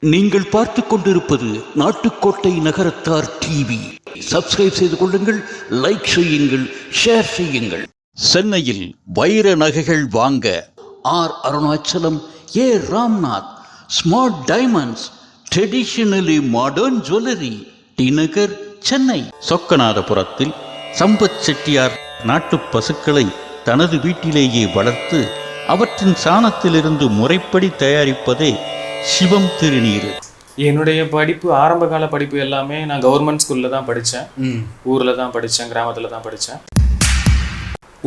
நீங்கள் பார்த்து கொண்டிருப்பது நாட்டுக்கோட்டை நகரத்தார் டிவி சப்ஸ்கிரைப் செய்து கொள்ளுங்கள் லைக் செய்யுங்கள் ஷேர் செய்யுங்கள். சென்னையில் வைர நகைகள் வாங்க R Arunachalam A Ramnath. Smart diamonds traditionally modern jewellery T Nagar Chennai. சொக்கநாதபுரத்தில் Sampath Chettiar நாட்டுப் பசுக்களை தனது வீட்டிலேயே வளர்த்து அவற்றின் சாணத்திலிருந்து முறைப்படி தயாரிப்பதே சிவம் திருநீர். என்னுடைய படிப்பு ஆரம்ப கால படிப்பு எல்லாமே நான் கவர்மெண்ட் ஸ்கூல்ல தான் படித்தேன் ஊரில் தான் படித்தேன் கிராமத்தில் தான் படித்தேன்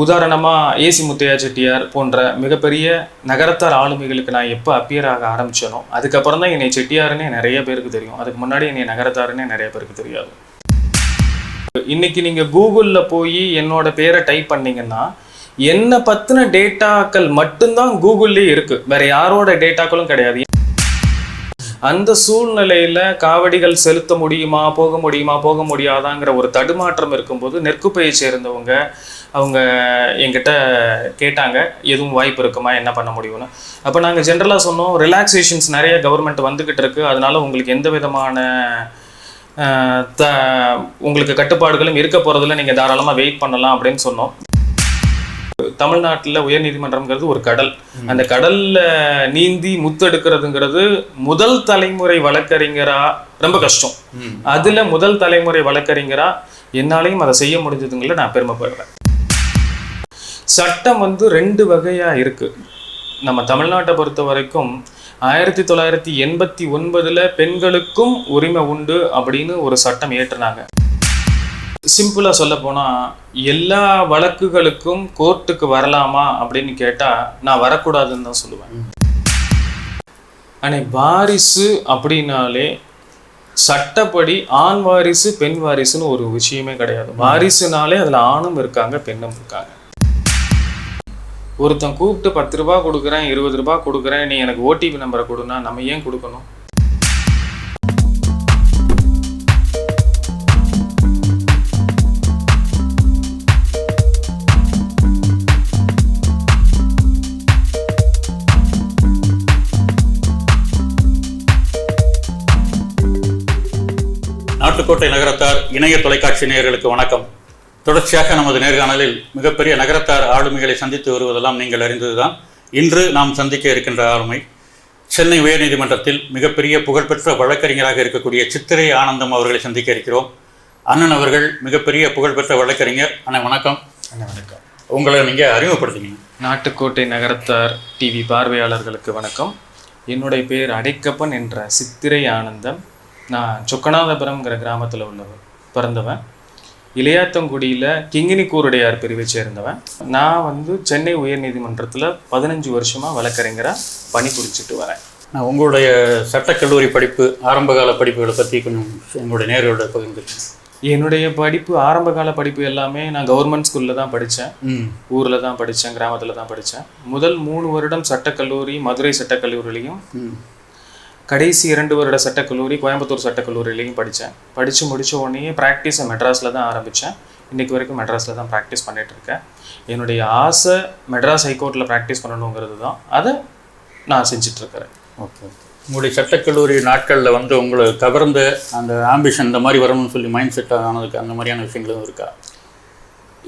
உதாரணமாக ஏசி முத்தையா செட்டியார் போன்ற மிகப்பெரிய நகரத்தார் ஆளுமைகளுக்கு நான் எப்போ அப்பியர் ஆக ஆரம்பிச்சேனோ அதுக்கப்புறம் தான் என்னை செட்டியாருன்னே நிறைய பேருக்கு தெரியும். அதுக்கு முன்னாடி என்னை நகரத்தாருன்னே நிறைய பேருக்கு தெரியாது. இன்னைக்கு நீங்கள் கூகுளில் போய் என்னோட பேரை டைப் பண்ணீங்கன்னா என்னை பற்றின டேட்டாக்கள் மட்டும்தான் கூகுள்லேயே இருக்குது வேற யாரோட டேட்டாக்களும் கிடையாது. அந்த சூழ்நிலையில் காவடிகள் செலுத்த முடியுமா போக முடியுமா போக முடியாதாங்கிற ஒரு தடுமாற்றம் இருக்கும்போது நெற்குப்பையை சேர்ந்தவங்க அவங்க எங்கிட்ட கேட்டாங்க எதுவும் வாய்ப்பு இருக்குமா? என்ன பண்ண முடியும்னு? அப்போ நாங்கள் ஜென்ரலாக சொன்னோம் ரிலாக்ஸேஷன்ஸ் நிறைய கவர்மெண்ட் வந்துக்கிட்டு இருக்கு. அதனால உங்களுக்கு எந்த விதமான த உங்களுக்கு கட்டுப்பாடுகளும் இருக்க போகிறதுல நீங்கள் தாராளமாக வெயிட் பண்ணலாம். அப்படின்னு சொன்னோம். தமிழ்நாட்டில் உயர்நீதிமன்றம்ங்கிறது ஒரு கடல். அந்த கடல்ல நீந்தி முத்தெடுக்கிறதுங்கிறது முதல் தலைமுறை வழக்கறிஞரா ரொம்ப கஷ்டம். அதுல முதல் தலைமுறை வழக்கறிஞரா என்னாலையும் அதை செய்ய முடிஞ்சதுங்கள நான் பெருமைப்படுறேன். சட்டம் வந்து ரெண்டு வகையா இருக்கு. நம்ம தமிழ்நாட்டை பொறுத்த வரைக்கும் ஆயிரத்தி தொள்ளாயிரத்தி எண்பத்தி ஒன்பதுல பெண்களுக்கும் உரிமை உண்டு அப்படின்னு ஒரு சட்டம் ஏற்றுனாங்க சிம்பிளாக சொல்ல போனால் எல்லா வழக்குகளுக்கும் கோர்ட்டுக்கு வரலாமா அப்படின்னு கேட்டால் நான் வரக்கூடாதுன்னு தான் சொல்லுவேன். ஆனா வாரிசு அப்படின்னாலே சட்டப்படி ஆண் வாரிசு பெண் வாரிசுன்னு ஒரு விஷயமே கிடையாது. வாரிசுனாலே அதில் ஆணும் இருக்காங்க பெண்ணும் இருக்காங்க. ஒருத்தன் கூப்பிட்டு பத்து ரூபா கொடுக்குறேன் இருபது ரூபா கொடுக்குறேன் நீ எனக்கு ஓடிபி நம்பரை கொடுனா நம்ம ஏன் கொடுக்கணும்? நாட்டுக்கோட்டை நகரத்தார் இணைய தொலைக்காட்சி நேயர்களுக்கு வணக்கம். தொடர்ச்சியாக நமது நேர்காணலில் மிகப்பெரிய நகரத்தார் ஆளுமைகளை சந்தித்து வருவதெல்லாம் நீங்கள் அறிந்ததுதான். இன்று நாம் சந்திக்க இருக்கின்ற ஆளுமை சென்னை உயர்நீதிமன்றத்தில் மிகப்பெரிய புகழ்பெற்ற வழக்கறிஞராக இருக்கக்கூடிய சித்திரை ஆனந்தம் அவர்களை சந்திக்க இருக்கிறோம். அண்ணன் அவர்கள் மிகப்பெரிய புகழ்பெற்ற வழக்கறிஞர். அண்ணன் வணக்கம். வணக்கம். உங்களை நீங்கள் அறிமுகப்படுத்திங்க. நாட்டுக்கோட்டை நகரத்தார் டிவி பார்வையாளர்களுக்கு வணக்கம். என்னுடைய பேர் அடைக்கப்பன் என்ற சித்திரை ஆனந்தம். நான் சொக்கநாதபுரம்ங்கிற கிராமத்தில் உள்ளவன் பிறந்தவன். இளையாத்தங்குடியில் கிங்கினிக்கூருடையார் பிரிவை சேர்ந்தவன். நான் வந்து சென்னை உயர்நீதிமன்றத்தில் பதினஞ்சு வருஷமாக வழக்கறிஞராக பணிபுரிச்சிட்டு வரேன். நான் உங்களுடைய சட்டக்கல்லூரி படிப்பு ஆரம்பகால படிப்புகளை பற்றி கொஞ்சம் உங்களுடைய நேர்களோட பகிர்ந்து என்னுடைய படிப்பு ஆரம்ப கால படிப்பு எல்லாமே நான் கவர்மெண்ட் ஸ்கூலில் தான் படித்தேன் ஊரில் தான் படித்தேன் கிராமத்தில் தான் படித்தேன் முதல் மூணு வருடம் சட்டக்கல்லூரி மதுரை சட்டக்கல்லூரிலையும் கடைசி இரண்டு வருட சட்டக்கல்லூரி கோயம்புத்தூர் சட்டக்கல்லூரிலையும் படித்தேன். படித்து முடித்த உடனே ப்ராக்டிஸை மெட்ராஸில் தான் ஆரம்பித்தேன். இன்றைக்கி வரைக்கும் மெட்ராஸில் தான் ப்ராக்டிஸ் பண்ணிகிட்ருக்கேன் இருக்கேன். என்னுடைய ஆசை மெட்ராஸ் ஹைகோர்ட்டில் ப்ராக்டிஸ் பண்ணணுங்கிறது தான். அதை நான் செஞ்சிட்ருக்கிறேன் ஓகே உங்களுடைய சட்டக்கல்லூரி நாட்களில் வந்து உங்களை கவர்ந்த அந்த ஆம்பிஷன் இந்த மாதிரி வரணும்னு சொல்லி மைண்ட் செட் ஆனதுக்கு அந்த மாதிரியான விஷயங்களும் இருக்கா?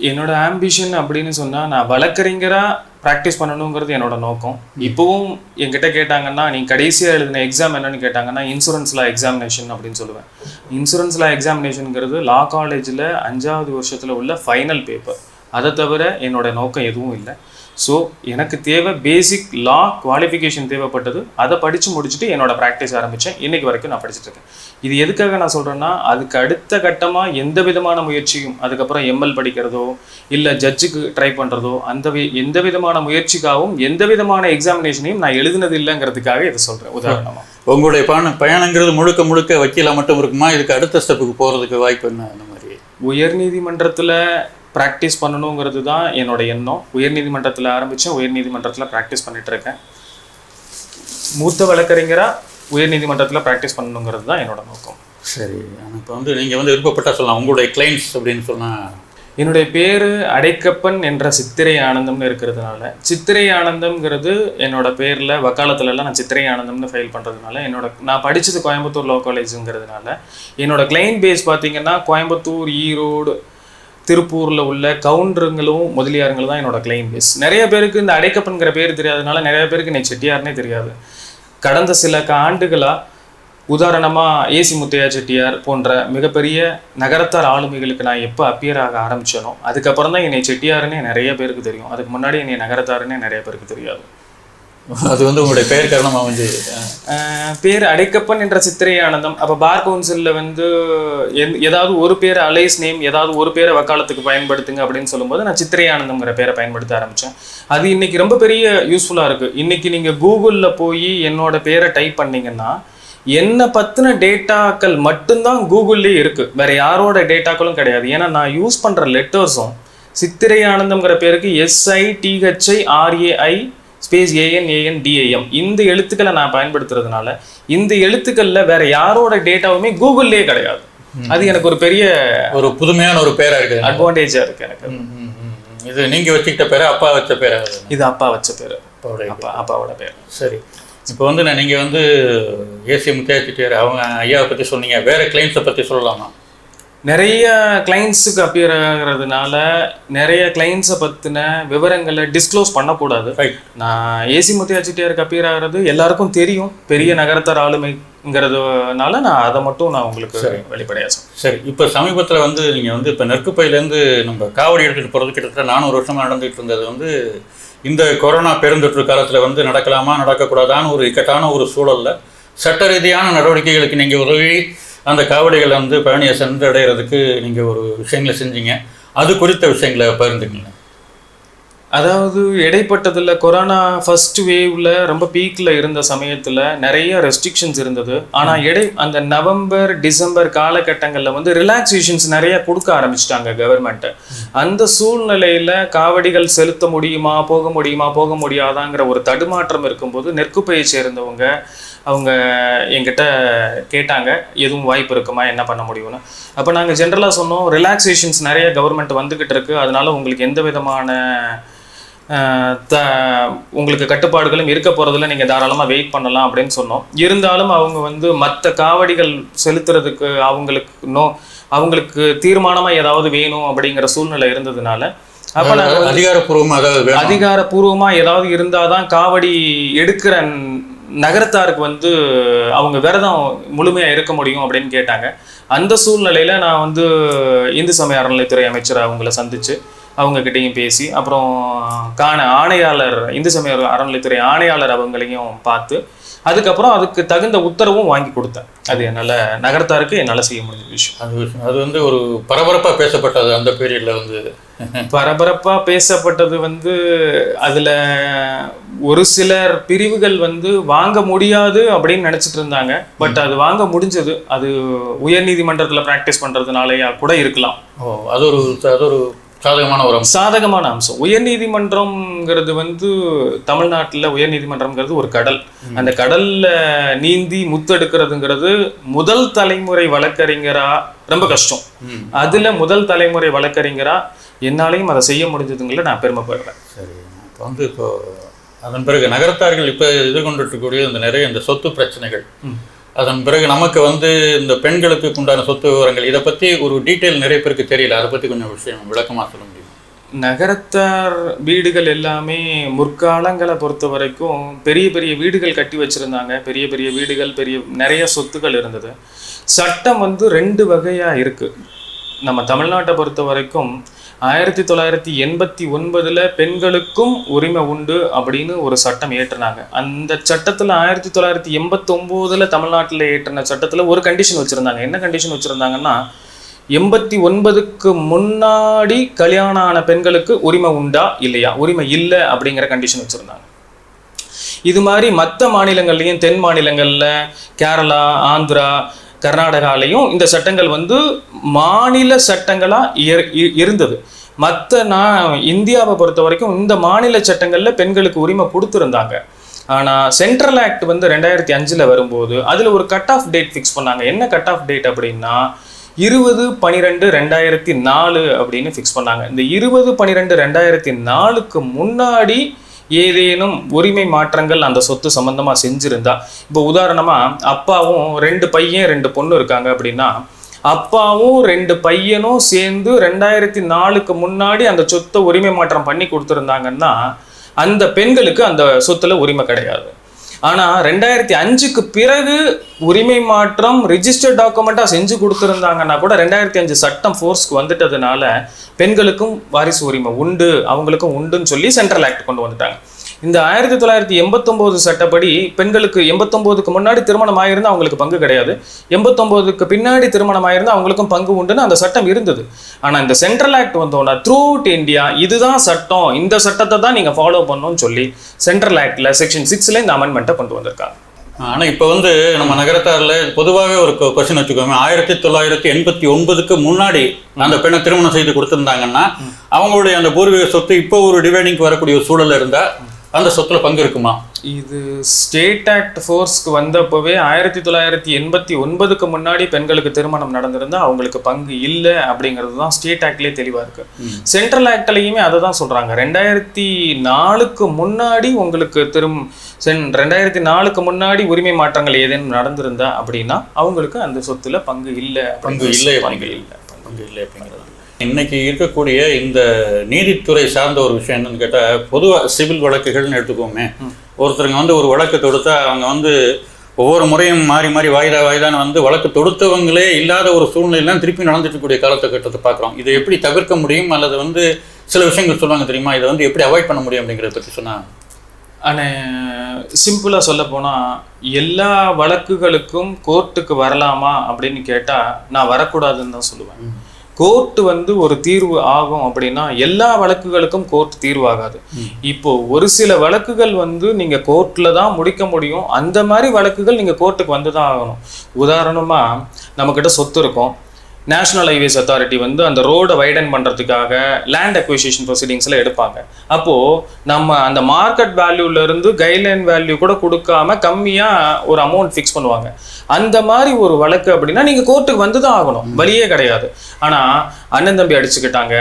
என்னோட ஆம்பிஷன் அப்படின்னு சொன்னால் நான் வழக்கறிஞராக ப்ராக்டிஸ் பண்ணணுங்கிறது என்னோட நோக்கம். இப்போவும் என்கிட்ட கேட்டாங்கன்னா நீ கடைசியாக எழுதின எக்ஸாம் என்னன்னு கேட்டாங்கன்னா இன்சூரன்ஸ் லா எக்ஸாமினேஷன் அப்படின்னு சொல்லுவேன். இன்சூரன்ஸ் லா எக்ஸாமினேஷனுங்கிறது லா காலேஜில் அஞ்சாவது வருஷத்தில் உள்ள ஃபைனல் பேப்பர் அதை தவிர என்னோட நோக்கம் எதுவும் இல்லை. ஸோ எனக்கு தேவை பேசிக் லா குவாலிஃபிகேஷன் தேவைப்பட்டது. அதை படித்து முடிச்சுட்டு என்னோட ப்ராக்டிஸ் ஆரம்பித்தேன் இன்னைக்கு வரைக்கும் நான் படிச்சுட்டு இருக்கேன். இது எதுக்காக நான் சொல்கிறேன்னா அதுக்கு அடுத்த கட்டமாக எந்த விதமான முயற்சியும் அதுக்கப்புறம் எம்எல் படிக்கிறதோ இல்லை ஜட்ஜுக்கு ட்ரை பண்ணுறதோ அந்த வி- எந்த விதமான முயற்சிக்காகவும் எந்த விதமான எக்ஸாமினேஷனையும் நான் எழுதினது இல்லைங்கிறதுக்காக இதை சொல்கிறேன் உதாரணமாக உங்களுடைய பயணம் பயணங்கிறது முழுக்க முழுக்க வக்கீலாக மட்டும் இருக்குமா? இதுக்கு அடுத்த ஸ்டெப்புக்கு போகிறதுக்கு வாய்ப்பு என்ன? அந்த மாதிரி. உயர்நீதிமன்றத்தில் ப்ராக்டிஸ் பண்ணணுங்கிறது தான் என்னோட எண்ணம். உயர்நீதிமன்றத்தில் ஆரம்பித்தேன் உயர்நீதிமன்றத்தில் ப்ராக்டிஸ் பண்ணிட்டு இருக்கேன் மூத்த வழக்கறிஞராக உயர்நீதிமன்றத்தில் ப்ராக்டிஸ் பண்ணணுங்கிறது தான் என்னோட நோக்கம். சரி இப்போ வந்து நீங்கள் வந்து விருப்பப்பட்டா சொல்லலாம். உங்களுடைய கிளைண்ட்ஸ் அப்படின்னு சொன்னால் என்னுடைய பேர் அடைக்கப்பன் என்ற சித்திரை ஆனந்தம்னு இருக்கிறதுனால சித்திரை ஆனந்தம்ங்கிறது என்னோட பேரில் வக்காலத்துலலாம் நான் சித்திரை ஆனந்தம்னு ஃபைல் பண்ணுறதுனால என்னோட நான் படித்தது கோயம்புத்தூர் லோ காலேஜுங்கிறதுனால என்னோட கிளைண்ட் பேஸ் பார்த்தீங்கன்னா கோயம்புத்தூர் ஈரோடு திருப்பூரில் உள்ள கவுண்டருங்களும் முதலியாருங்களும் தான் என்னோட கிளைம் பேஸ் நிறைய பேருக்கு இந்த அடைக்கப்பன்கிற பேர் தெரியாதனால நிறைய பேருக்கு நீ செட்டியார்னே தெரியாது. கடந்த சில க- உதாரணமாக ஏசி முத்தையா செட்டியார் போன்ற மிகப்பெரிய நகரத்தார் ஆளுமைகளுக்கு நான் எப்போ அப்பியர் ஆக ஆரம்பிச்சேனோ அதுக்கப்புறம் தான் என்னை செட்டியாருன்னே நிறைய பேருக்கு தெரியும். அதுக்கு முன்னாடி என்னை நகரத்தாருன்னே நிறைய பேருக்கு தெரியாது. அது வந்து உங்களுடைய பெயர் காரணமாக வந்து பேர் அடைக்கப்பன் என்ற சித்திரை ஆனந்தம். அப்போ பார் கவுன்சிலில் வந்து எந் ஏதாவது ஒரு பேர் அலைஸ் நேம் ஏதாவது ஒரு பேரை வக்காலத்துக்கு பயன்படுத்துங்க அப்படின்னு சொல்லும்போது நான் சித்திரை ஆனந்தம்ங்கிற பேரை பயன்படுத்த ஆரம்பித்தேன் அது இன்றைக்கி ரொம்ப பெரிய யூஸ்ஃபுல்லாக இருக்குது இன்றைக்கி நீங்கள் கூகுளில் போய் என்னோட பேரை டைப் பண்ணீங்கன்னா என்னை பற்றின டேட்டாக்கள் மட்டும்தான் கூகுள்லேயே இருக்குது வேறு யாரோட டேட்டாக்களும் கிடையாது. ஏன்னா நான் யூஸ் பண்ணுற லெட்டர்ஸும் சித்திரை ஆனந்தம்ங்கிற பேருக்கு S I T H I R A I space A N A N T A M இந்த எழுத்துக்களை நான் பயன்படுத்துறதுனால இந்த எழுத்துக்களில் வேற யாரோட டேட்டாவுமே கூகுள்லேயே கிடையாது. அது எனக்கு ஒரு பெரிய ஒரு புதுமையான ஒரு பேரா இருக்குது அட்வான்டேஜாக இருக்கு எனக்கு. இது நீங்க வச்சுக்கிட்ட பேரா அப்பா வச்ச பேரா? இது அப்பா வச்ச பேர். அப்பா அப்பாவோட பேர். சரி. இப்போ வந்து நான் நீங்கள் வந்து ஏசி முத்தையா அவங்க ஐயாவை பற்றி சொன்னீங்க. வேற கிளைண்ட்ஸை பற்றி சொல்லலாமா? நிறைய கிளைண்ட்ஸுக்கு அப்பியர் ஆகிறதுனால நிறைய கிளைண்ட்ஸை பற்றின விவரங்களை டிஸ்க்ளோஸ் பண்ணக்கூடாது. ரைட் நான் ஏசி முத்தையா செட்டியாருக்கு அப்பியர் ஆகிறது எல்லாருக்கும் தெரியும். பெரிய நகரத்தார் ஆளுமைங்கிறதுனால நான் அதை மட்டும் நான் உங்களுக்கு வெளிப்படையாக. சரி. இப்போ சமீபத்தில் வந்து நீங்கள் வந்து இப்போ நெற்குப்பையிலேருந்து நம்ம காவடி எடுத்துகிட்டு போகிறது கிட்டத்தட்ட நானூறு வருஷமாக நடந்துகிட்டு இருந்தது வந்து இந்த கொரோனா பெருந்தொற்று காலத்தில் வந்து நடக்கலாமா நடக்கக்கூடாதான்னு ஒரு இக்கட்டான ஒரு சூழலில் சட்ட ரீதியான நடவடிக்கைகளுக்கு நீங்கள் உதவி அந்த காவடிகளை வந்து பழனியை சென்றடைகிறதுக்கு நீங்கள் ஒரு விஷயங்களை செஞ்சீங்க. அது குறித்த விஷயங்களை பகிர்ந்துக்கங்க. அதாவது இடைப்பட்டதில் கொரோனா ஃபர்ஸ்ட் வேவ்ல ரொம்ப பீக்ல இருந்த சமயத்துல நிறைய ரெஸ்ட்ரிக்ஷன்ஸ் இருந்தது. ஆனா இடை அந்த நவம்பர் டிசம்பர் காலகட்டங்கள்ல வந்து ரிலாக்ஸேஷன்ஸ் நிறைய கொடுக்க ஆரம்பிச்சிட்டாங்க கவர்மெண்ட் அந்த சூழ்நிலையில காவடிகள் செலுத்த முடியுமா போக முடியுமா போக முடியாதாங்கிற ஒரு தடுமாற்றம் இருக்கும்போது நெற்குப்பையை சேர்ந்தவங்க அவங்க என்கிட்ட கேட்டாங்க எதுவும் வாய்ப்பு இருக்குமா? என்ன பண்ண முடியும்னு? அப்போ நாங்கள் ஜென்ரலாக சொன்னோம் ரிலாக்ஸேஷன்ஸ் நிறைய கவர்மெண்ட் வந்துக்கிட்டு இருக்கு. அதனால உங்களுக்கு எந்த விதமான த உங்களுக்கு கட்டுப்பாடுகளும் இருக்க போகிறதுல நீங்கள் தாராளமாக வெயிட் பண்ணலாம் அப்படின்னு சொன்னோம். இருந்தாலும் அவங்க வந்து மற்ற காவடிகள் செலுத்துறதுக்கு அவங்களுக்கு நோ அவங்களுக்கு தீர்மானமாக ஏதாவது வேணும் அப்படிங்கிற சூழ்நிலை இருந்ததுனால அப்போ நாங்கள் அதிகாரப்பூர்வமாக அதாவது வேணும். அதிகாரப்பூர்வமா ஏதாவது இருந்தாதான் காவடி எடுக்கிற நகரத்தாருக்கு வந்து அவங்க விரதம் முழுமையா இருக்க முடியும் அப்படின்னு கேட்டாங்க. அந்த சூழ்நிலையில நான் வந்து இந்து சமய அறநிலைத்துறை அமைச்சர் அவங்கள சந்திச்சு அவங்க கிட்டயும் பேசி அப்புறம் காண ஆணையாளர் இந்து சமய அறநிலைத்துறை ஆணையாளர் அவங்களையும் பார்த்து அதுக்கப்புறம் அதுக்கு தகுந்த உத்தரவும் வாங்கி கொடுத்தேன். அது என்னால நகரத்தாருக்கு என்னால செய்ய முடிஞ்ச விஷயம். அது விஷயம். அது வந்து ஒரு பரபரப்பாக பேசப்பட்டது அந்த பீரியடில் வந்து. பரபரப்பா பேசப்பட்டது வந்து அதுல ஒரு சிலர் பிரிவுகள் வந்து வாங்க முடியாது அப்படின்னு நினைச்சிட்டு இருந்தாங்க. பட் அது வாங்க முடிஞ்சது. அது உயர்நீதிமன்றத்துல பிராக்டிஸ் பண்றதுனாலயா கூட இருக்கலாம். ஓ அது ஒரு அது ஒரு சாதகமான ஒரு சாதகமான அம்சம். உயர்நீதிமன்றம்ங்கிறது வந்து தமிழ்நாட்டுல உயர்நீதிமன்றம்ங்கிறது ஒரு கடல். அந்த கடல்ல நீந்தி முத்தெடுக்கிறதுங்கிறது முதல் தலைமுறை வழக்கறிஞரா ரொம்ப கஷ்டம். அதுல முதல் தலைமுறை வழக்கறிஞரா என்னாலையும் அதை செய்ய முடிஞ்சதுங்கள நான் பெருமைப்படுறேன். சரி இப்போ வந்து இப்போ அதன் பிறகு நகரத்தார்கள் இப்போ எதிர்கொண்டிருக்கக்கூடிய இருக்கக்கூடிய இந்த நிறைய இந்த சொத்து பிரச்சனைகள். அதன் பிறகு நமக்கு வந்து இந்த பெண்களுக்கு உண்டான சொத்து விவரங்கள் இதை பற்றி ஒரு டீட்டெயில் நிறைய பேருக்கு தெரியல. அதை பற்றி கொஞ்சம் விஷயம் விளக்கமாக சொல்ல முடியும்? நகரத்தார் வீடுகள் எல்லாமே முற்காலங்களை பொறுத்த வரைக்கும் பெரிய பெரிய வீடுகள் கட்டி வச்சுருந்தாங்க. பெரிய பெரிய வீடுகள் பெரிய நிறைய சொத்துக்கள் இருந்தது. சட்டம் வந்து ரெண்டு வகையாக இருக்குது நம்ம தமிழ்நாட்டை பொறுத்த வரைக்கும் ஆயிரத்தி தொள்ளாயிரத்தி எண்பத்தி ஒன்பதில் பெண்களுக்கும் உரிமை உண்டு அப்படின்னு ஒரு சட்டம் ஏற்றுனாங்க. அந்த சட்டத்தில் ஆயிரத்தி தொள்ளாயிரத்தி எண்பத்தொம்போதில் தமிழ்நாட்டில் ஏற்றின சட்டத்தில் ஒரு கண்டிஷன் வச்சிருந்தாங்க. என்ன கண்டிஷன் வச்சுருந்தாங்கன்னா எண்பத்தி ஒன்பதுக்கு முன்னாடி கல்யாணம் ஆன பெண்களுக்கு உரிமை உண்டா இல்லையா? உரிமை இல்லை அப்படிங்கிற கண்டிஷன் வச்சுருந்தாங்க. இது மாதிரி மற்ற மாநிலங்கள்லையும் தென் மாநிலங்களில் கேரளா ஆந்திரா கர்நாடகாலையும் இந்த சட்டங்கள் வந்து மாநில சட்டங்களாக இ- இருந்தது. மற்ற நான் இந்தியாவை பொறுத்த வரைக்கும் இந்த மாநில சட்டங்களில் பெண்களுக்கு உரிமை கொடுத்துருந்தாங்க. ஆனால் சென்ட்ரல் ஆக்ட் வந்து ரெண்டாயிரத்தி அஞ்சில் வரும்போது அதில் ஒரு கட் ஆஃப் டேட் ஃபிக்ஸ் பண்ணாங்க. என்ன கட் ஆஃப் டேட் அப்படின்னா இருபது பனிரெண்டு ரெண்டாயிரத்தி நாலு அப்படின்னு ஃபிக்ஸ் பண்ணாங்க. இந்த இருபது பனிரெண்டு ரெண்டாயிரத்தி நாலுக்கு முன்னாடி ஏதேனும் உரிமை மாற்றங்கள் அந்த சொத்து சம்மந்தமாக செஞ்சுருந்தா இப்போ உதாரணமாக அப்பாவும் ரெண்டு பையன் ரெண்டு பொண்ணு இருக்காங்க அப்படின்னா அப்பாவும் ரெண்டு பையனும் சேர்ந்து ரெண்டாயிரத்தி நாலுக்கு முன்னாடி அந்த சொத்தை உரிமை மாற்றம் பண்ணி கொடுத்துருந்தாங்கன்னா அந்த பெண்களுக்கு அந்த சொத்துல உரிமை கிடையாது. ஆனால் ரெண்டாயிரத்தி அஞ்சுக்கு பிறகு உரிமை மாற்றம் ரிஜிஸ்டர்ட் டாக்குமெண்ட்டாக செஞ்சு கொடுத்துருந்தாங்கன்னா கூட ரெண்டாயிரத்தி அஞ்சு சட்டம் ஃபோர்ஸ்க்கு வந்துட்டதுனால பெண்களுக்கும் வாரிசு உரிமை உண்டு அவங்களுக்கும் உண்டுன்னு சொல்லி சென்ட்ரல் ஆக்ட் கொண்டு வந்துட்டாங்க. இந்த ஆயிரத்தி தொள்ளாயிரத்தி எண்பத்தொம்போது சட்டப்படி பெண்களுக்கு எண்பத்தொம்போதுக்கு முன்னாடி திருமணம் ஆயிருந்தா அவங்களுக்கு பங்கு கிடையாது. எண்பத்தொம்போதுக்கு பின்னாடி திருமணம் ஆயிருந்தா அவங்களுக்கும் பங்கு உண்டுன்னு அந்த சட்டம் இருந்தது. ஆனா இந்த சென்ட்ரல் ஆக்ட் வந்தோன்னா த்ரூ அவுட் இந்தியா இதுதான் சட்டம். இந்த சட்டத்தை தான் நீங்க ஃபாலோ பண்ணணும்னு சொல்லி சென்ட்ரல் ஆக்ட்ல செக்ஷன் சிக்ஸ்ல இந்த அமெண்ட்மெண்ட்டை கொண்டு வந்திருக்காங்க. ஆனா இப்ப வந்து நம்ம நகரத்தார்ல பொதுவாகவே ஒரு கொஸ்டின் வச்சுக்கோங்க. ஆயிரத்தி தொள்ளாயிரத்தி எண்பத்தி ஒன்பதுக்கு முன்னாடி அந்த பெண்ணை திருமணம் செய்து கொடுத்திருந்தாங்கன்னா அவங்களுடைய அந்த பூர்வீக சொத்து இப்போ ஒரு டிவைடிங்க்கு வரக்கூடிய ஒரு சூழல் இருந்தா அந்த சொத்துல பங்கு இருக்குமா? இது ஸ்டேட் ஆக்ட் ஃபோர்ஸ்க்கு வந்தப்பவே ஆயிரத்தி தொள்ளாயிரத்தி எண்பத்தி ஒன்பதுக்கு முன்னாடி பெண்களுக்கு திருமணம் நடந்திருந்தா அவங்களுக்கு பங்கு இல்லை அப்படிங்கிறது தான் ஸ்டேட் ஆக்ட்லேயே தெளிவாக இருக்கு. சென்ட்ரல் ஆக்ட்லையுமே அதை தான் சொல்றாங்க. ரெண்டாயிரத்தி நாலுக்கு முன்னாடி உங்களுக்கு திரும் சென் ரெண்டாயிரத்தி நாலுக்கு முன்னாடி உரிமை மாற்றங்கள் ஏதேனும் நடந்திருந்தா அப்படின்னா அவங்களுக்கு அந்த சொத்துல பங்கு இல்லை பங்கு இல்லை பங்கு இல்லை. பங்கு இல்லை அப்படிங்கிறது. இன்னைக்கு இருக்கக்கூடிய இந்த நீதித்துறை சார்ந்த ஒரு விஷயம் என்னன்னு கேட்டா பொதுவா சிவில் வழக்குகள்னு எடுத்துக்கோமே. ஒருத்தருங்க வந்து ஒரு வழக்கு தொடுத்தா அவங்க வந்து ஒவ்வொரு முறையும் மாறி மாறி வாய்தா வாய்தான்னு வந்து வழக்கு தொடுத்தவங்களே இல்லாத ஒரு சூழ்நிலைலாம் திருப்பி நடந்துட்டு இருக்கக்கூடிய காலத்துக்கட்டத்தை பார்க்குறோம். இதை எப்படி தவிர்க்க முடியும்? அல்லது வந்து சில விஷயங்கள் சொல்லுவாங்க தெரியுமா? இதை வந்து எப்படி அவாய்ட் பண்ண முடியும் அப்படிங்கிறத பற்றி சொன்னா? ஆனால் சிம்பிளாக சொல்ல போனால் எல்லா வழக்குகளுக்கும் கோர்ட்டுக்கு வரலாமா அப்படின்னு கேட்டால் நான் வரக்கூடாதுன்னு தான் சொல்லுவேன். கோர்ட்டு வந்து ஒரு தீர்வு ஆகும் அப்படின்னா எல்லா வழக்குகளுக்கும் கோர்ட் தீர்வு ஆகாது இப்போ ஒரு சில வழக்குகள் வந்து நீங்க கோர்ட்ல தான் முடிக்க முடியும். அந்த மாதிரி வழக்குகள் நீங்க கோர்ட்டுக்கு வந்து தான் ஆகணும். உதாரணமா நம்மக்கிட்ட சொத்து இருக்கும். நேஷனல் ஹைவேஸ் அத்தாரிட்டி வந்து அந்த ரோடை வைடன் பண்ணுறதுக்காக லேண்ட் அக்விசிஷன் ப்ரொசீடிங்ஸில் எடுப்பாங்க. அப்போது நம்ம அந்த மார்க்கெட் வேல்யூலேருந்து கைட்லைன் வேல்யூ கூட கொடுக்காம கம்மியாக ஒரு அமௌண்ட் ஃபிக்ஸ் பண்ணுவாங்க. அந்த மாதிரி ஒரு வழக்கு அப்படின்னா நீங்கள் கோர்ட்டுக்கு வந்து தான் ஆகணும். வழியே கிடையாது. ஆனால் அண்ணன் தம்பி அடிச்சுக்கிட்டாங்க.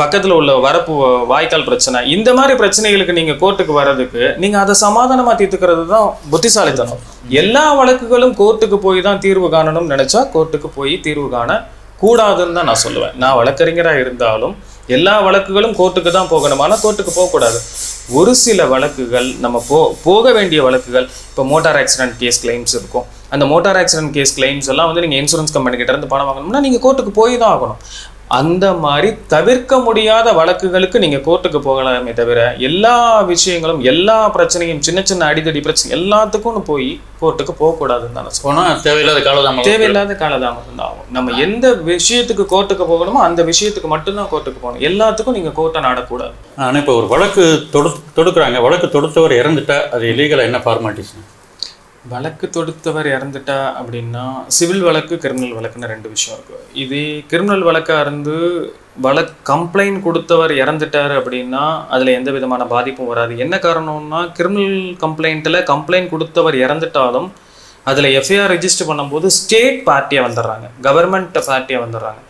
பக்கத்தில் உள்ள வரப்பு வாய்க்கால் பிரச்சனை இந்த மாதிரி பிரச்சனைகளுக்கு நீங்கள் கோர்ட்டுக்கு வர்றதுக்கு நீங்கள் அதை சமாதானமாக தீர்த்துக்கிறது தான் புத்திசாலித்தனம். எல்லா வழக்குகளும் கோர்ட்டுக்கு போய் தான் தீர்வு காணணும்னு நினச்சா கோர்ட்டுக்கு போய் தீர்வு காண கூடாதுன்னு தான் நான் சொல்லுவேன். நான் வழக்கறிஞராக இருந்தாலும் எல்லா வழக்குகளும் கோர்ட்டுக்கு தான் போகணும். ஆனால் கோர்ட்டுக்கு போகக்கூடாது. ஒரு சில வழக்குகள் நம்ம போ போக வேண்டிய வழக்குகள் இப்போ மோட்டார் ஆக்சிடென்ட் கேஸ் கிளைம்ஸ் இருக்கும். அந்த மோட்டார் ஆக்சிடென்ட் கேஸ் கிளைம்ஸ் எல்லாம் வந்து நீங்கள் இன்சூரன்ஸ் கம்பெனி இருந்து பணம் வாங்கணும்னா நீங்கள் கோர்ட்டுக்கு போய் தான் ஆகணும். அந்த மாதிரி தவிர்க்க முடியாத வழக்குகளுக்கு நீங்க கோர்ட்டுக்கு போகலாமே தவிர எல்லா விஷயங்களும் எல்லா பிரச்சனையும் சின்ன சின்ன அடிதடி பிரச்சனை எல்லாத்துக்கும் போய் கோர்ட்டுக்கு போகக்கூடாதுன்னு தான் நான் சொல்றேன். போனா தேவையில்லாத காலதாமதம். தேவையில்லாத காலதாமதம் தான் ஆகும். நம்ம எந்த விஷயத்துக்கு கோர்ட்டுக்கு போகணுமோ அந்த விஷயத்துக்கு மட்டும்தான் கோர்ட்டுக்கு போகணும். எல்லாத்துக்கும் நீங்க கோர்ட்டை நாடக்கூடாது. ஆனால் இப்போ ஒரு வழக்கு தொடு தொடுக்குறாங்க. வழக்கு தொடுத்தவர் இறந்துட்டா அது இல்லீகலாக என்ன ஃபார்மாலிட்டிஸ் வழக்கு தொடுத்தவர் இறந்துட்டா அப்படின்னா சிவில் வழக்கு கிரிமினல் வழக்குன்னு ரெண்டு விஷயம் இருக்கு. இதே கிரிமினல் வழக்காக இருந்து வழக் கம்ப்ளைண்ட் கொடுத்தவர் இறந்துட்டாரு அப்படின்னா அதில் எந்த விதமான பாதிப்பும் வராது. என்ன காரணம்னா கிரிமினல் கம்ப்ளைண்ட்டில் கம்ப்ளைண்ட் கொடுத்தவர் இறந்துட்டாலும் அதில் எஃப்ஐஆர் ரெஜிஸ்டர் பண்ணும்போது ஸ்டேட் பார்ட்டியை வந்துடுறாங்க. கவர்மெண்ட் பார்ட்டியை வந்துடுறாங்க.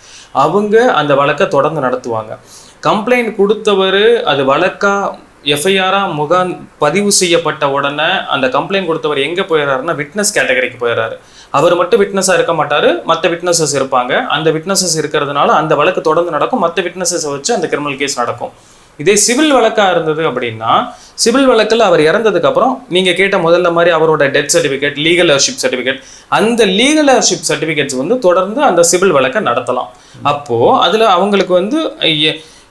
அவங்க அந்த வழக்கை தொடர்ந்து நடத்துவாங்க. கம்ப்ளைண்ட் கொடுத்தவர் அது வழக்கா எஃப்ஐஆராக முகாம் பதிவு செய்யப்பட்ட உடனே அந்த கம்ப்ளைண்ட் கொடுத்தவர் எங்கே போயிடுறாருன்னா விட்னஸ் கேட்டகரிக்கு போயிடுறாரு அவர் மட்டும் விட்னஸாக இருக்க மாட்டார் மற்ற விட்னஸஸ் இருப்பாங்க. அந்த விட்னஸஸ் இருக்கிறதுனால அந்த வழக்கு தொடர்ந்து நடக்கும் மற்ற விட்னஸஸை வச்சு அந்த கிரிமினல் கேஸ் நடக்கும். இதே சிவில் வழக்காக இருந்தது அப்படின்னா சிவில் வழக்கில் அவர் இறந்ததுக்கு அப்புறம் கேட்ட முதல்ல மாதிரி அவரோட death certificate legal heirship certificate அந்த லீகல் ஹர்ஷிப் சர்டிஃபிகேட்ஸ் வந்து தொடர்ந்து அந்த சிவில் வழக்கை நடத்தலாம். அப்போது அதில் அவங்களுக்கு வந்து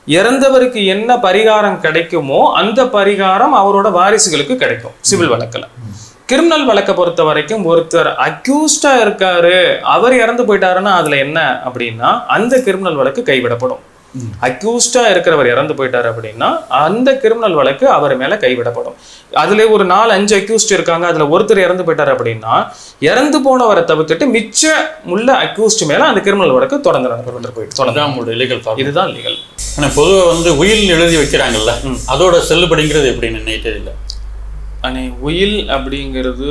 இறந்தவருக்கு என்ன பரிகாரம் கிடைக்குமோ அந்த பரிகாரம் அவரோட வாரிசுகளுக்கு கிடைக்கும் சிவில் வழக்குல. கிரிமினல் வழக்கை பொறுத்த வரைக்கும் ஒருத்தர் அக்யூஸ்டா இருக்காரு அவர் இறந்து போயிட்டாருன்னா அதுல என்ன அப்படின்னா அந்த கிரிமினல் வழக்கு கைவிடப்படும். அக்யூஸ்டா இருக்கிறவர் இறந்து போயிட்டாரு அப்படின்னா அந்த கிரிமினல் வழக்கு அவர் மேல கைவிடப்படும். அதுல ஒரு நாலு அஞ்சு அக்யூஸ்ட் இருக்காங்க அதுல ஒருத்தர் இறந்து போயிட்டாரு அப்படின்னா இறந்து போனவரை தவிர்த்துட்டு மிச்ச உள்ள அக்யூஸ்ட் மேல அந்த கிரிமினல் வழக்கு தொடர்ந்து நடந்து போயிட்டு தொடர்ந்து. இதுதான் லீகல் ஆனால் பொதுவாக வந்து உயில் எழுதி வைக்கிறாங்கல்ல அதோட செல்லுபடிங்கிறது எப்படின்னு நினைத்தே இல்லை? அணை உயில் அப்படிங்கிறது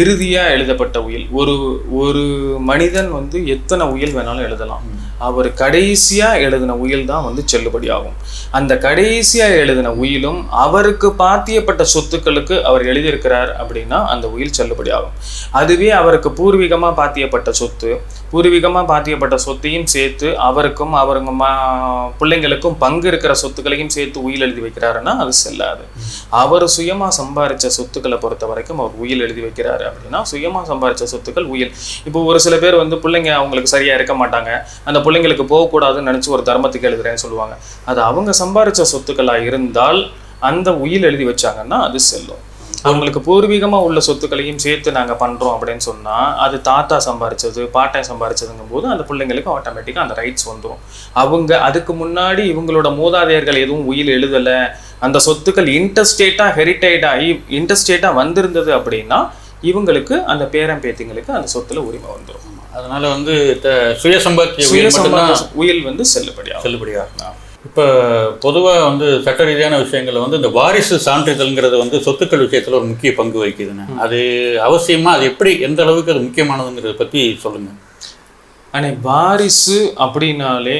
இறுதியாக எழுதப்பட்ட உயில். ஒரு ஒரு மனிதன் வந்து எத்தனை உயில் வேணாலும் எழுதலாம். அவர் கடைசியாக எழுதின உயில் தான் வந்து செல்லுபடியாகும். அந்த கடைசியாக எழுதின உயிலும் அவருக்கு பாத்தியப்பட்ட சொத்துக்களுக்கு அவர் எழுதியிருக்கிறார் அப்படின்னா அந்த உயில் செல்லுபடியாகும். அதுவே அவருக்கு பூர்வீகமாக பாத்தியப்பட்ட சொத்து பூர்வீகமாக பாத்தியப்பட்ட சொத்தையும் சேர்த்து அவருக்கும் அவருங்க மா பிள்ளைங்களுக்கும் பங்கு இருக்கிற சொத்துக்களையும் சேர்த்து உயில் எழுதி வைக்கிறாருன்னா அது செல்லாது. அவர் சுயமாக சம்பாதிச்ச சொத்துக்களை பொறுத்த வரைக்கும் அவர் உயில் எழுதி வைக்கிறாரு அப்படின்னா சுயமாக சம்பாரிச்ச சொத்துக்கள் உயில். இப்போ ஒரு சில பேர் வந்து பிள்ளைங்க அவங்களுக்கு சரியாக இருக்க மாட்டாங்க. அந்த பிள்ளைங்களுக்கு போகக்கூடாதுன்னு நினச்சி ஒரு தர்மத்துக்கு எழுதுறேன்னு சொல்லுவாங்க. அது அவங்க சம்பாரித்த சொத்துக்களாக இருந்தால் அந்த உயில் எழுதி வச்சாங்கன்னா அது செல்லும். அவங்களுக்கு பூர்வீகமாக உள்ள சொத்துக்களையும் சேர்த்து நாங்கள் பண்ணுறோம் அப்படின்னு சொன்னால் அது தாத்தா சம்பாரிச்சது பாட்டன் சம்பாரிச்சதுங்கும் போது அந்த பிள்ளைங்களுக்கு ஆட்டோமேட்டிக்காக அந்த ரைட்ஸ் வந்துடும் அவங்க அதுக்கு முன்னாடி இவங்களோட மூதாதையர்கள் எதுவும் உயில் எழுதலை அந்த சொத்துக்கள் இன்டர்ஸ்டேட்டாக ஹெரிட்டேடாகி இன்டர்ஸ்டேட்டாக வந்திருந்தது அப்படின்னா இவங்களுக்கு அந்த பேரம்பேத்திங்களுக்கு அந்த சொத்துல உரிமை வந்துடும் அதனால வந்து சுய சம்பாத்திய உயில் வந்து செல்லுபடியாகும். செல்லுபடியா இப்போ பொதுவாக வந்து சட்ட ரீதியான விஷயங்கள்ல வந்து இந்த வாரிசு சான்றிதழ்ங்கிறது வந்து சொத்துக்கள் விஷயத்தில் ஒரு முக்கிய பங்கு வகிக்குதுன்னு. அது அவசியமா அது எப்படி எந்த அளவுக்கு அது முக்கியமானதுங்கிறத பற்றி சொல்லுங்க. அண்ணே வாரிசு அப்படின்னாலே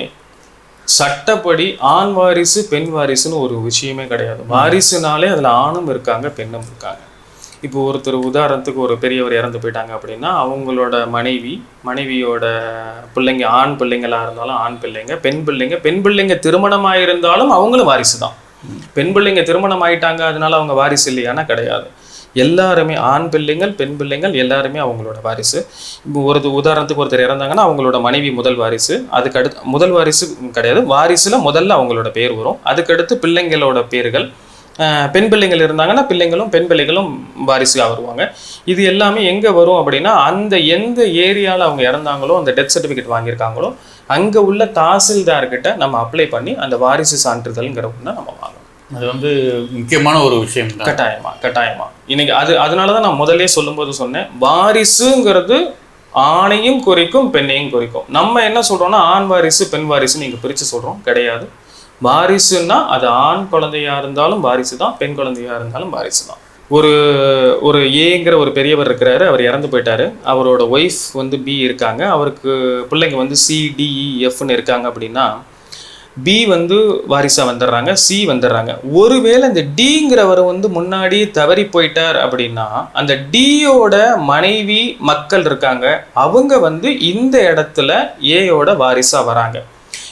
சட்டப்படி ஆண் வாரிசு பெண் வாரிசுன்னு ஒரு விஷயமே கிடையாது. வாரிசுனாலே அதுல ஆணும் இருக்காங்க பெண்ணும் இருக்காங்க. இப்போ ஒருத்தர் உதாரணத்துக்கு ஒரு பெரியவர் இறந்து போயிட்டாங்க அப்படின்னா அவங்களோட மனைவி மனைவியோட பிள்ளைங்க ஆண் பிள்ளைங்களாக இருந்தாலும் ஆண் பிள்ளைங்க பெண் பிள்ளைங்க பெண் பிள்ளைங்க திருமணமாக இருந்தாலும் அவங்களும் வாரிசு தான் பெண் பிள்ளைங்க திருமணம் ஆயிட்டாங்க அதனால அவங்க வாரிசு இல்லையானா கிடையாது. எல்லாருமே ஆண் பிள்ளைங்கள் பெண் பிள்ளைங்கள் எல்லாருமே அவங்களோட வாரிசு. இப்போ ஒரு உதாரணத்துக்கு ஒருத்தர் இறந்தாங்கன்னா அவங்களோட மனைவி முதல் வாரிசு. அதுக்கு அடுத்து முதல் வாரிசு கிடையாது. வாரிசில் முதல்ல அவங்களோட பேர் வரும். அதுக்கடுத்து பிள்ளைங்களோட பேர்கள். பெண் பிள்ளைங்கள் இருந்தாங்கன்னா பிள்ளைங்களும் பெண் பிள்ளைகளும் வாரிசுగా வருவாங்க. இது எல்லாமே எங்க வரும் அப்படின்னா அந்த எந்த ஏரியால அவங்க இறந்தாங்களோ அந்த டெத் சர்டிஃபிகேட் வாங்கியிருக்காங்களோ அங்க உள்ள தாசில்தார்கிட்ட நம்ம அப்ளை பண்ணி அந்த வாரிசு சான்றிதழ்ங்கிற ஒண்ணை நம்ம வாங்கணும். அது வந்து முக்கியமான ஒரு விஷயம் கட்டாயமா கட்டாயமா. இன்னைக்கு அது அதனால தான் நான் முதல்ல சொல்லும்போது சொன்னேன் வாரிசுங்கிறது ஆணையும் குறிக்கும் பெண்ணையும் குறிக்கும். நம்ம என்ன சொல்றோம்னா ஆண் வாரிசு பெண் வாரிசு நீங்க பிரிச்சு சொல்றோம் கிடையாது. வாரிசுன்னா அது ஆண் குழந்தையா இருந்தாலும் வாரிசு தான் பெண் குழந்தையா இருந்தாலும் வாரிசு தான் ஒரு ஒரு ஏங்கிற ஒரு பெரியவர் இருக்கிறாரு அவர் இறந்து போயிட்டாரு. அவரோட ஒய்ஃப் வந்து பி இருக்காங்க. அவருக்கு பிள்ளைங்க வந்து சி டிஇ எஃப்னு இருக்காங்க அப்படின்னா பி வந்து வாரிசாக வந்துடுறாங்க சி வந்துடுறாங்க. ஒருவேளை இந்த டிங்கிறவர் வந்து முன்னாடி தவறி போயிட்டார் அப்படின்னா அந்த டியோட மனைவி மக்கள் இருக்காங்க. அவங்க வந்து இந்த இடத்துல ஏயோட வாரிசாக வராங்க.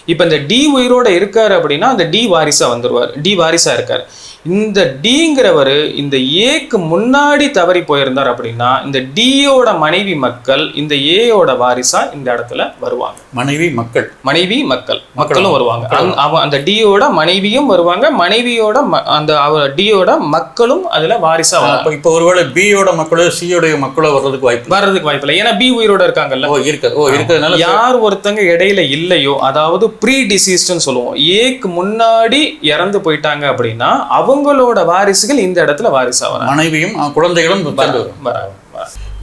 இப்போ இந்த டி உயிரோட இருக்காரு அப்படின்னா அந்த டி வாரிசா வந்துருவார். டி வாரிசா இருக்காரு. இந்த டிங்கிறவர் இந்த ஏக்கு முன்னாடி தவறி போயிருந்தார் அப்படின்னா இந்த டியோட மனைவி மக்கள் இந்த ஏயோட வாரிசா இந்த இடத்துல வருவாங்க. மனைவி மக்கள். மனைவி மக்கள். மக்களும் வருவாங்க. அந்த- டியோட மனைவியும் வருவாங்க. மனைவியோட அந்த அவ டியோட மக்களும் அதுல வாரிசா அப்போ இப்போ ஒருவேளை பியோட மக்களோ சியோடைய மக்களோ வர்றதுக்கு வாய்ப்பு வர்றதுக்கு வாய்ப்பு இல்லை. ஏன்னா பி உயிரோட இருக்காங்கல்ல. ஓ இருக்குது ஓ இருக்கிறதுனால யார் ஒருத்தங்க இடையில இல்லையோ அதாவது ப்ரீ டிசீஸ்ட்னு சொல்லுவோம். ஏக்கு முன்னாடி இறந்து போயிட்டாங்க அப்படின்னா அவங்களோட வாரிசுகள் இந்த இடத்துல வாரிசா வராங்க மனைவியும் குழந்தைகளும்.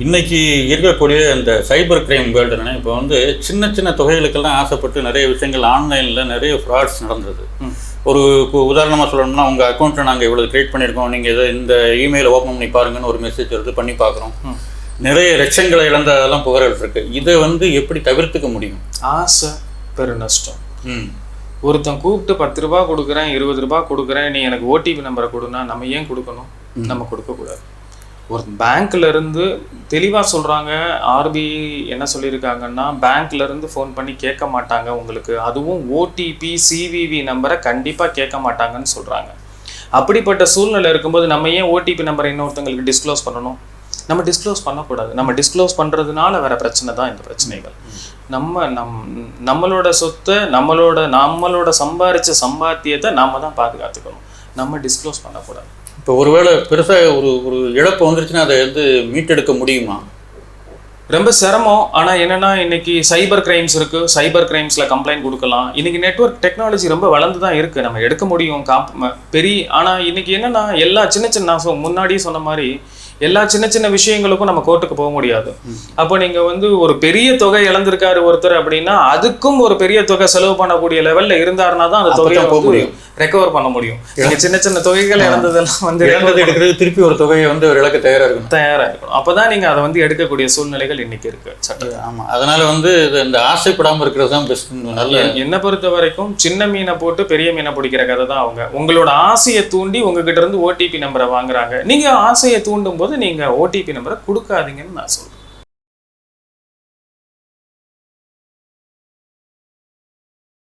இன்னைக்கு இருக்கக்கூடிய இந்த சைபர் கிரைம் வேர்ல்டுனா இப்போ வந்து சின்ன சின்ன தொகைகளுக்கெல்லாம் ஆசைப்பட்டு நிறைய விஷயங்கள் ஆன்லைனில் நிறைய ஃப்ராட்ஸ் நடந்தது. ஒரு உதாரணமாக சொல்லணும்னா உங்கள் அக்கௌண்ட்டை நாங்கள் இவ்வளோ கிரியேட் பண்ணியிருக்கோம். நீங்கள் இதை இந்த இமெயிலை ஓப்பன் பண்ணி பாருங்கன்னு ஒரு மெசேஜ் வருது பண்ணி பார்க்குறோம். நிறைய லட்சங்களை இழந்ததெல்லாம் புகார்கள் இருக்கு. இதை வந்து எப்படி தவிர்த்துக்க முடியும்? ஆசை பெரு நஷ்டம். ம். ஒருத்தன் கூப்பிட்டு பத்து ரூபா கொடுக்குறேன் இருபது ரூபா கொடுக்குறேன் நீ எனக்கு ஓடிபி நம்பரை கொடுனா நம்ம ஏன் கொடுக்கணும்? நம்ம கொடுக்கக்கூடாது. ஒரு பேங்க்ல இருந்து தெளிவா சொல்றாங்க ஆர்பிஐ என்ன சொல்லியிருக்காங்கன்னா பேங்க்ல இருந்து ஃபோன் பண்ணி கேட்க மாட்டாங்க உங்களுக்கு. அதுவும் ஓடிபி சிவிவி நம்பரை கண்டிப்பா கேட்க மாட்டாங்கன்னு சொல்றாங்க. அப்படிப்பட்ட சூழ்நிலை இருக்கும்போது நம்ம ஏன் ஓடிபி நம்பரை இன்னொருத்தங்களுக்கு டிஸ்க்ளோஸ் பண்ணணும்? நம்ம டிஸ்க்ளோஸ் பண்ணக்கூடாது. நம்ம டிஸ்க்ளோஸ் பண்றதுனால வர பிரச்சனை தான் இந்த பிரச்சனைகள். நம்ம நம் நம்மளோட சொத்தை நம்மளோட நம்மளோட சம்பாரிச்ச சம்பாத்தியத்தை நாம தான் பாதுகாத்துக்கணும். நம்ம டிஸ்க்ளோஸ் பண்ணக்கூடாது. இப்போ ஒருவேளை பெருசாக ஒரு ஒரு இழப்பு வந்துருச்சுன்னா அதை வந்து மீட்டெடுக்க முடியுமா? ரொம்ப சிரமம். ஆனா என்னன்னா இன்னைக்கு சைபர் கிரைம்ஸ் இருக்கு. சைபர் கிரைம்ஸ்ல கம்ப்ளைண்ட் கொடுக்கலாம். இன்னைக்கு நெட்வொர்க் டெக்னாலஜி ரொம்ப வளர்ந்து தான் இருக்கு. நம்ம எடுக்க முடியும். காப் பெரிய ஆனா இன்னைக்கு என்னன்னா எல்லா சின்ன சின்ன முன்னாடியே சொன்ன மாதிரி எல்லா சின்ன சின்ன விஷயங்களுக்கும் நம்ம கோர்ட்டுக்கு போக முடியாது. அப்போ நீங்க வந்து ஒரு பெரிய தொகை இழந்திருக்காரு ஒருத்தர் அப்படின்னா அதுக்கும் ஒரு பெரிய தொகை செலவு பண்ணக்கூடிய லெவல்ல இருந்தாருன்னா தான் அந்த தொகையை போக முடியும். ரெக்கவர் பண்ண முடியும். நீங்க சின்ன சின்ன தொகைகள் இழந்ததெல்லாம் வந்து இழந்தது எடுக்கிறது திருப்பி ஒரு தொகையை வந்து ஒரு இழக்க தயாரா இருக்கணும். தயாரா இருக்கணும். அப்பதான் நீங்க அதை வந்து எடுக்கக்கூடிய சூழ்நிலைகள் இன்னைக்கு இருக்கு. சட்டம். ஆமா. அதனால வந்து இந்த ஆசைப்படாம இருக்கிறது தான் பெஸ்ட் நல்ல என்- என்னை பொறுத்த வரைக்கும் சின்ன மீனை போட்டு பெரிய மீனை பிடிக்கிற கதை தான் அவங்க. உங்களோட ஆசையை தூண்டி உங்ககிட்ட இருந்து ஓடிபி நம்பரை வாங்குறாங்க. நீங்க ஆசையை தூண்டும் போது நீங்க ஓடிபி நம்பரை கொடுக்காதீங்கன்னு நான் சொல்கிறேன்